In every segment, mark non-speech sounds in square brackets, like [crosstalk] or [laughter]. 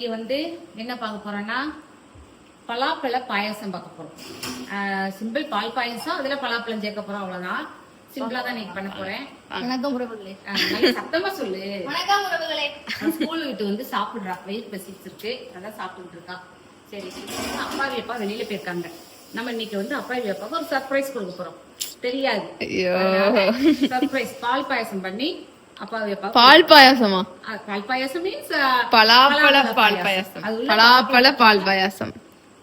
இன்னைக்கு வந்து என்ன பார்க்க போறோம்னா பலாப்பழ பாயாசம் பார்க்க போறோம். சிம்பிள் பால் பாயாசம் அதுல பலாப்பழம் சேர்க்க போறோம் அவ்வளவுதான். சிம்பிளா தான் இன்னைக்கு பண்ண போறேன். வணக்கம் உறவுகளே. ஆஹ் நல்லா சத்தமா சொல்லு. வணக்கம் உறவுகளே. ஸ்கூல் விட்டு வந்து சாப்பிடுறா. வெயிட் பசிச்சிருக்கு அதான் சாப்பிட்டுட்டு இருக்கா. சரி அப்பா அப்பா வெளியில போயிருக்காங்க. நம்ம இன்னைக்கு வந்து அப்பா அப்பாவுக்கு ஒரு சர்ப்ரைஸ் கொடுக்க போறோம். தெரியாது. சர்ப்ரைஸ் பால் பாயாசம் பண்ணி பால் பாயாசமா பால் பாயாசம் மீன்ஸ் பலாப்பழ பால் பாயாசம் பலாப்பழ பால் பாயாசம்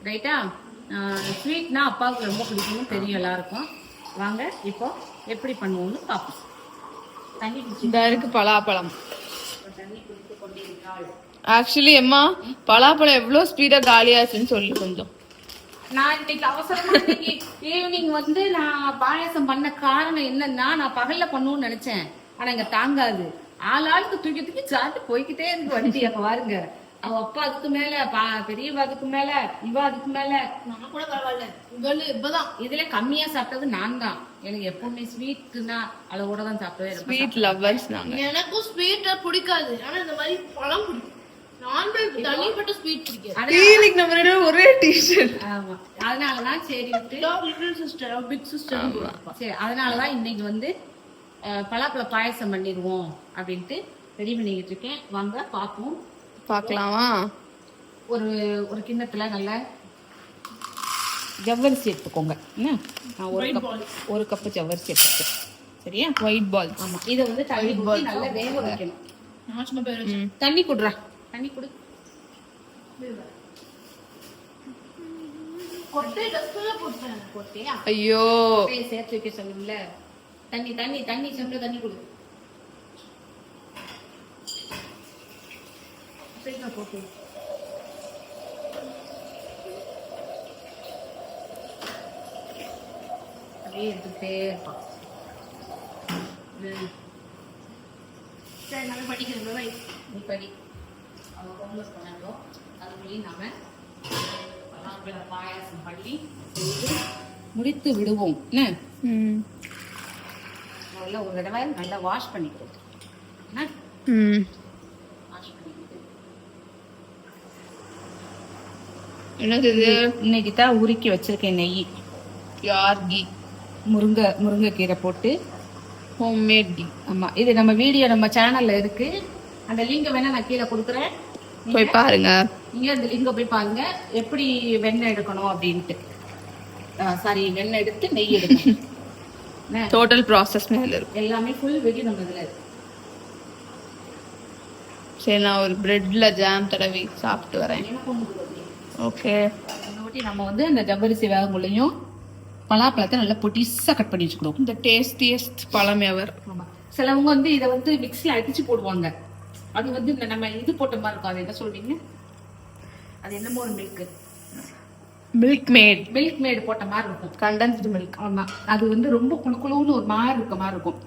ரைட்டா ஸ்வீட்னா அப்பாவுக்கு ரொம்ப பிடிக்கும்னு தெரியும் எல்லாருக்கும் வாங்க இப்போ எப்படி பண்ணுவோம்னு பார்ப்போம் தண்ணி இருக்கு பலாப்பழம் ஆக்சுவலி அம்மா பலாப்பழம் எவ்வளவு ஸ்பீடா காலியாச்சுன்னு சொல்லு கொஞ்சம் நான் இன்னைக்கு அவசரமா ஈவினிங் வந்து நான் பாயாசம் பண்ண காரணம் என்னன்னா நான் பகல்ல பண்ணுவோம்னு நினைச்சேன். ஆனா இங்க தாங்காது. ஆள் ஆளுக்கு தூக்கி தூக்கி சாப்பிட்டு போய்கிட்டே இருக்கு வண்டி. அப்ப பாருங்க. அவ அப்பா அதுக்கு மேல பா- பெரியவ அதுக்கு மேல இவ அதுக்கு மேல. நான் கூட பரவாயில்ல. இவளு இப்பதான் இதுல கம்மியா சாப்பிட்டது நான் தான். எனக்கு எப்பவுமே ஸ்வீட்னா அளவோட தான் சாப்பிடுவேன் ஸ்வீட் லவ்வர்ஸ் நாங்க. எனக்கும் ஸ்வீட் பிடிக்காது. ஆனா இந்த மாதிரி பழம் பிடிக்கும். ஒரே டிஷர்ட் ஆமா. அதனாலதான் சரி விட்டு. லிட்டில் சிஸ்டர் பிக் சிஸ்டர் சரி அதனாலதான் இன்னைக்கு வந்து பலாப்பழ பாயசம் பண்ணிடுவோம் அப்படின்ட்டு ரெடி பண்ணிக்கிட்டு இருக்கேன். வாங்க பார்ப்போம். பார்க்கலாமா? ஒரு ஒரு கிண்ணத்துல நல்ல ஜவ்வரிசி எடுத்துக்கோங்க. என்ன? நான் ஒரு கப் ஒரு கப்பு ஜவ்வரிசி எடுத்துக்கேன் சரியா? ஒயிட் பால் ஆமா. இதை வந்து தண்ணி ஊத்தி நல்லா வேக வைக்கணும். தண்ணி குடுறா. தண்ணி குடு. ஐயோ. சேர்த்து வைக்க சொல்லுங்கள தண்ணி தண்ணி தண்ணி செம்பு தண்ணி கொடு. போட்டு அப்படியே எடுத்துக்கிட்டே இருப்பான் ம், சரி நான் படிக்கிறேன். வை நீ படி. அவ ஹோம்ஒர்க் அதுக்குள்ளேயும் நாம. பாயாசம் பண்ணி முடித்து விடுவோம். என்ன? முதல்ல ஒரு தடவை நல்லா வாஷ் பண்ணிக்கிட்டு. என்னது இது? இன்னைக்கு தான் உருக்கி வச்சிருக்கேன் நெய். யார் கீ? முருங்கை முருங்கைக்கீரை போட்டு ஹோம் மேட் கீ. ஆமா இது நம்ம வீடியோ நம்ம சேனல்ல இருக்கு. அந்த லிங்க் வேணா நான் கீழே கொடுக்குறேன். போய் பாருங்க. நீங்க அந்த லிங்கை போய் பாருங்க. எப்படி வெண்ணெய் எடுக்கணும் அப்படின்ட்டு. சாரி வெண்ணெய் எடுத்து நெய் எடுக்கணும்? டோட்டல் ப்ராசஸ் மேல இருக்கும் எல்லாமே ஃபுல் வீடியோ நம்ம இதுல இருக்கு. சரி நான் ஒரு பிரெட்ல ஜாம் தடவி சாப்பிட்டு வரேன். ஓகே இன்னொட்டி நம்ம வந்து அந்த ஜவ்வரிசி வேகங்குள்ளையும் பலாப்பழத்தை நல்லா பொட்டிஸா கட் பண்ணி வச்சுக்கணும். இந்த டேஸ்டியஸ்ட் பழம் எவர் சிலவங்க வந்து இதை வந்து மிக்ஸில அடிச்சு போடுவாங்க. அது வந்து இந்த நம்ம இது போட்ட மாதிரி இருக்கும். அது என்ன சொல்றீங்க? அது என்னமோ ஒரு milk milk made milk made போட்ட மாதிரி இருக்கும். கண்டென்ஸ்டு மில்க் ஆமா. அது வந்து ரொம்ப குளு குளுன்னு ஒரு மாதிரி இருக்க மாதிரி இருக்கும்.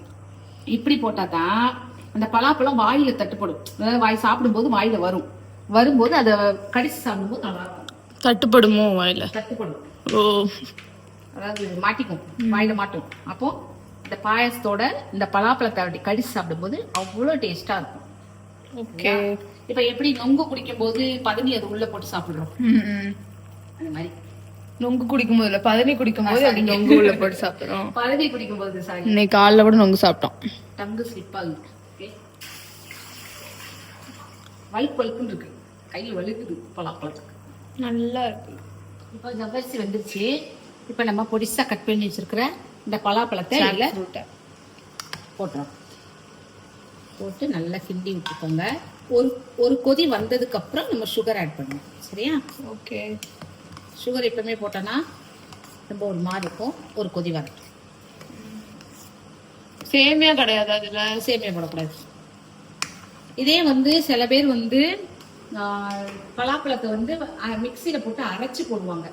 இப்படி போட்டாதான் அந்த பலாப்பழம் வாயில தட்டுப்படும். அதாவது வாய் சாப்பிடும்போது வாயில வரும். வரும்போது அதை கடிச்சு சாப்பிடும்போது நல்லா இருக்கும். தட்டுப்படுமோ வாயில? தட்டுப்படும். ஓ. அதாவது மாட்டிக்கும். வாயில மாட்டும். அப்போ இந்த பாயசத்தோட இந்த பலாப்பழத்தை அப்படி கடிச்சு சாப்பிடும்போது அவ்வளோ டேஸ்டா இருக்கும். ஓகே. இப்ப எப்படி நொங்கு குடிக்கும் போது பதனி அது உள்ள போட்டு சாப்பிடுறோம். அந்த மாதிரி. நொங்கு குடிக்கும் போது இல்ல பதனி குடிக்கும் போது அப்படி நொங்கு உள்ள போட்டு சாப்பிடுறோம். பதனி குடிக்கும் போது சாரி இன்னைக்கு காலைல கூட நொங்கு சாப்பிட்டோம். டங்கு ஸ்லிப் ஆகுது. ஓகே. வழுக்கு வழுக்குன்னு இருக்கு. கையில் வழுக்குது பலாப்பழத்துக்கு நல்லா இருக்கு. இப்போ ஜவ்வரிசி வந்துருச்சு. இப்போ நம்ம பொடிசா கட் பண்ணி வச்சிருக்கிற இந்த பலாப்பழத்தை இதுல போட்டுறோம். போட்டு நல்லா கிண்டி விட்டுக்கோங்க. ஒரு ஒரு கொதி வந்ததுக்கு அப்புறம் நம்ம சுகர் ஆட் பண்ணணும். சரியா? ஓகே சுகர் எப்பவுமே போட்டோன்னா ரொம்ப ஒரு மாதிரி இருக்கும். ஒரு கொதி வரட்டும் சேமியா கிடையாது. அதுல சேமியா போடக்கூடாது. இதே வந்து சில பேர் வந்து ஆஹ், பலாப்பழத்தை வந்து மிக்சியில போட்டு அரைச்சு போடுவாங்க.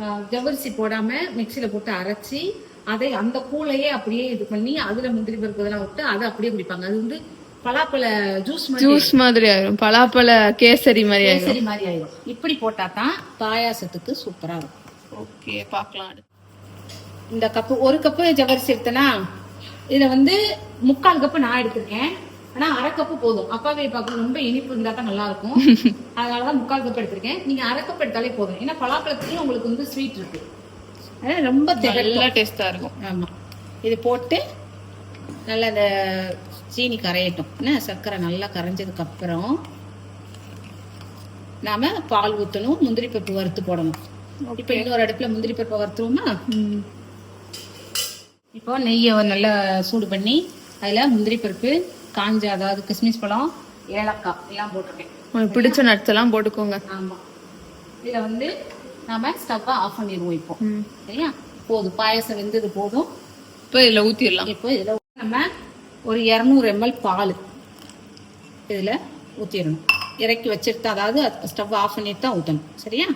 ஆஹ், ஜவ்வரிசி போடாம மிக்சியில போட்டு அரைச்சி அதை அந்த கூழையே அப்படியே இது பண்ணி அதுல முந்திரி பருப்பு இதெல்லாம் விட்டு அதை அப்படியே குடிப்பாங்க. அது வந்து பலாப்பழ ஜூஸ் மாதிரி ஜூஸ் மாதிரி ஆயிரும். பலாப்பழ கேசரி மாதிரி ஆயிரும். கேசரி மாதிரி ஆயிடும் இப்படி போட்டா தான் பாயாசத்துக்கு சூப்பரா இருக்கும். ஓகே பார்க்கலாம். இந்த கப்பு ஒரு கப்பு ஜவ்வரிசி எடுத்தனா இதை வந்து முக்கால் கப்பு நான் எடுத்திருக்கேன். ஆனா அரை கப்பு போதும். அப்பாவே பார்க்க ரொம்ப இனிப்பு இருந்தா தான் நல்லா இருக்கும். [laughs] அதனாலதான் முக்கால் கப் எடுத்திருக்கேன். நீங்க அரை கப் எடுத்தாலே போதும். ஏன்னா பலாப்பழத்துலயும் உங்களுக்கு வந்து ஸ்வீட் இருக்கு. அதனால ரொம்ப நல்லா டேஸ்டா இருக்கும். ஆமா. இது போட்டு நல்லா இந்த சீனி கரையட்டும். என்ன? சர்க்கரை நல்லா கரைஞ்சதுக்கு அப்புறம் நாம பால் ஊற்றணும் முந்திரி பருப்பு வறுத்து போடணும். இப்போ இன்னொரு அடுப்புல முந்திரி பருப்பை வறுத்துருவோமா? இப்போ நெய்யை நல்லா சூடு பண்ணி அதுல முந்திரி பருப்பு காஞ்ச அதாவது கிஸ்மிஸ் பழம் ஏலக்காய் எல்லாம் போட்டிருக்கேன். உங்களுக்கு பிடிச்ச நட்ஸ் எல்லாம் போட்டுக்கோங்க. ஆமா. இதை வந்து நாம ஸ்டவ்வை ஆஃப் பண்ணிடுவோம் இப்போ. சரியா? போதும். பாயசம் வெந்தது போதும். இப்போ இதுல ஊத்திடலாம். இப்போ இதில் நம்ம ஒரு இரநூறு எம்எல் பால் இதில் ஊற்றிடணும் இறக்கி வச்சுட்டு அதாவது ஸ்டவ் ஆஃப் பண்ணிட்டு தான் ஊற்றணும் சரியா?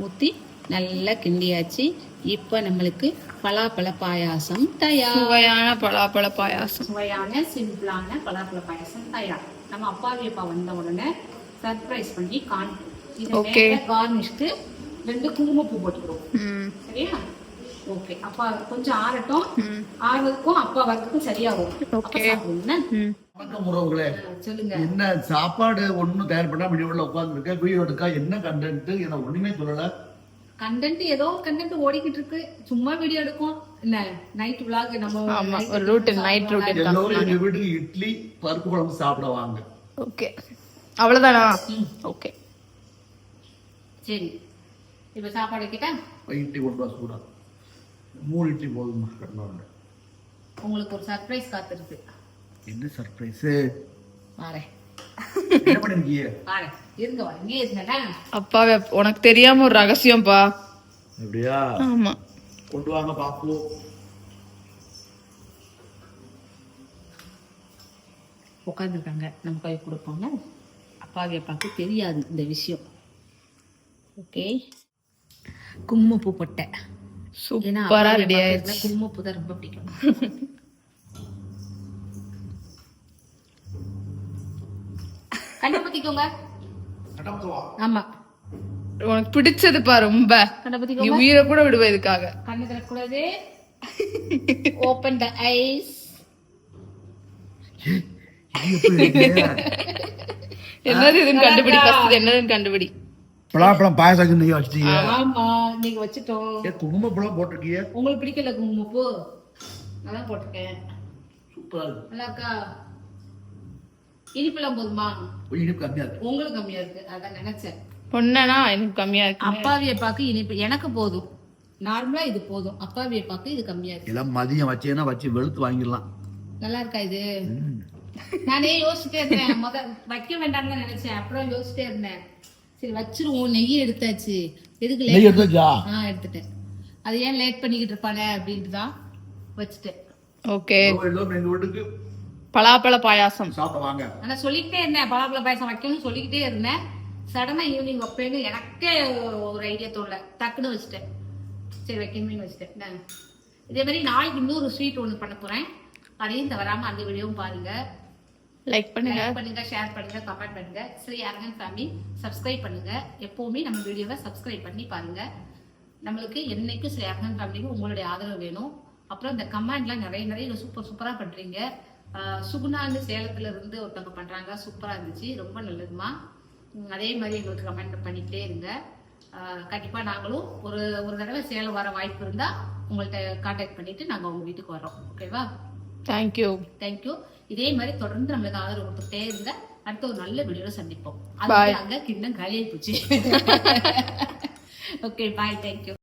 ஊற்றி நல்லா கிண்டியாச்சு. இப்போ நம்மளுக்கு பலாப்பழ பாயாசம் தயார். சுவையான பலாப்பழ பாயாசம். சுவையான சிம்பிளான பலாப்பழ பாயாசம் தயார். நம்ம அப்பாவி அப்பா வந்த உடனே சர்ப்ரைஸ் பண்ணி Okay. கார்னிஷ்க்கு ரெண்டு குங்குமப்பூ போட்டுக்கிறோம். சரியா? ஓகே அப்பா கொஞ்சம் ஆறட்டும். ஆறுவதுக்கும் அப்பா வரதுக்கும் சரியாகும். ம். வணக்கம் உறவுகளே. சொல்லுங்க. என்ன சாப்பாடு ஒண்ணும் தயார் பண்ணா வீடியோல உட்காந்துருக்கேன் வீடியோ எடுக்கா என்ன கண்டென்ட் என்ன ஒண்ணுமே சொல்லல. கண்டென்ட் ஏதோ கண்டென்ட் ஓடிக்கிட்டு இருக்கு. சும்மா வீடியோ எடுக்கும். என்ன நைட் vlog நம்ம ஒரு நைட் ரூட்டின் எல்லோரும் எங்க வீட்டுக்கு இட்லி பருப்பு குழம்பு சாப்பிட வாங்க. ஓகே அவ்வளவுதானா? ஓகே சரி. இப்ப சாப்பாடு கேட்டா இட்லி கொண்டு சூடா. மூணு இட்லி போதுமா உங்களுக்கு ஒரு சர்ப்ரைஸ் காத்திருக்கு. என்ன சர்ப்ரைஸ் அப்பாவே உனக்கு தெரியாம ஒரு ரகசியம்ப்பா அப்படியா? ஆமா. கொண்டு வாங்க பாப்போம் உட்காந்துருக்காங்க நம்ம கை கொடுப்போம்ல? அப்பாவி அப்பாவுக்கு தெரியாது இந்த விஷயம். ஓகே குங்குமப்பூ போட்டேன் ஏன்னா சூப்பரா ரெடி ஆயிடுச்சு. குங்குமப்பூ தான் ரொம்ப பிடிக்கும். கண்டுபத்திக்கோங்க ஆமா. உனக்கு பிடிச்சதுப்பா ரொம்ப. நீ உயிரை கூட விடுவ இதுக்காக. கண்ணு திறக்கூடாது ஓப்பன் த ஐஸ் என்னது இதுன்னு கண்டுபிடி ஃபர்ஸ்ட் என்னதுன்னு கண்டுபிடி. பலாப்பழம் பாயசம் நீங்க வச்சிட்டீங்க. ஆமா நீங்க வச்சுட்டோம். ஏன் குங்குமப்பழம் போட்டிருக்கீங்க உங்களுக்கு பிடிக்கல குங்குமப்பூ அதான் போட்டிருக்கேன். சூப்பரா இருக்கு. நல்லா இருக்கா இனிப்பெல்லாம் போதுமா? இனிப்பு கம்மியா இருக்கு. உங்களுக்கு கம்மியா இருக்கு. அதான் நினைச்சேன். பொண்ணனா எனக்கு கம்மியா இருக்கு. அப்பாவிய பாக்கு இனிப்பு எனக்கு போதும். நார்மலா இது போதும். அப்பாவிய பாக்கு இது கம்மியா இருக்கு. எல்லாம் மதியம் வச்சேன்னா வச்சு வெளுத்து வாங்கிடலாம். நல்லா இருக்கா இது? நானே யோசிச்சுட்டே இருந்தேன். முத வைக்க வேண்டாம்னு நினைச்சேன். அப்புறம் யோசிச்சுட்டே இருந்தேன். சரி வச்சிருவோம். நெய் எடுத்தாச்சு. எதுக்கு நெய் லேட் எடுத்தாச்சா? ஆ எடுத்துட்டேன். அது ஏன் லேட் பண்ணிக்கிட்டு இருப்பானே அப்படின்ட்டு தான் வச்சுட்டேன். ஓகே. பலாப்பழ பாயாசம். சாப்பிட வாங்க. ஆனா சொல்லிக்கிட்டே இருந்தேன். பலாப்பழ பாயசம் வைக்கணும்னு சொல்லிக்கிட்டே இருந்தேன். சடனா ஈவினிங் வைப்பேன்னு எனக்கே ஒரு ஐடியா தோணல. டக்குன்னு வச்சுட்டேன். சரி வைக்கணுமே வச்சுட்டேன். இதே மாதிரி நாளைக்கு இன்னொரு ஸ்வீட் ஒன்று பண்ண போறேன். அதையும் தவறாம அந்த வீடியோவும் பாருங்க. லைக் பண்ணுங்க. லைக் பண்ணுங்க ஷேர் பண்ணுங்க கமெண்ட் பண்ணுங்க. ஸ்ரீ அரங்கன் ஃபேமிலி சப்ஸ்கிரைப் பண்ணுங்க. எப்பவுமே நம்ம வீடியோவை சப்ஸ்கிரைப் பண்ணி பாருங்க. நம்மளுக்கு என்னைக்கும் ஸ்ரீ அரங்கன் ஃபேமிலிக்கு உங்களுடைய ஆதரவு வேணும். அப்புறம் இந்த கமெண்ட்லாம் நிறைய நிறைய சூப்பர் சூப்பராக பண்ணுறீங்க சுகுணான்னு சேலத்துல இருந்து ஒருத்தவங்க பண்றாங்க. சூப்பரா இருந்துச்சு. ரொம்ப நல்லதுமா. அதே மாதிரி எங்களுக்கு கமெண்ட் பண்ணிக்கிட்டே இருங்க. கண்டிப்பாக கண்டிப்பா நாங்களும் ஒரு ஒரு தடவை சேலம் வர வாய்ப்பு இருந்தா உங்கள்கிட்ட கான்டாக்ட் பண்ணிட்டு நாங்க உங்க வீட்டுக்கு வரோம் ஓகேவா தேங்க்யூ தேங்க்யூ இதே மாதிரி தொடர்ந்து நம்மளுக்கு ஆதரவு கொடுத்துட்டே இருங்க. அடுத்த ஒரு நல்ல வீடியோல சந்திப்போம். அது அங்க கிண்ணம் காலியாகி போச்சு. Okay bye thank you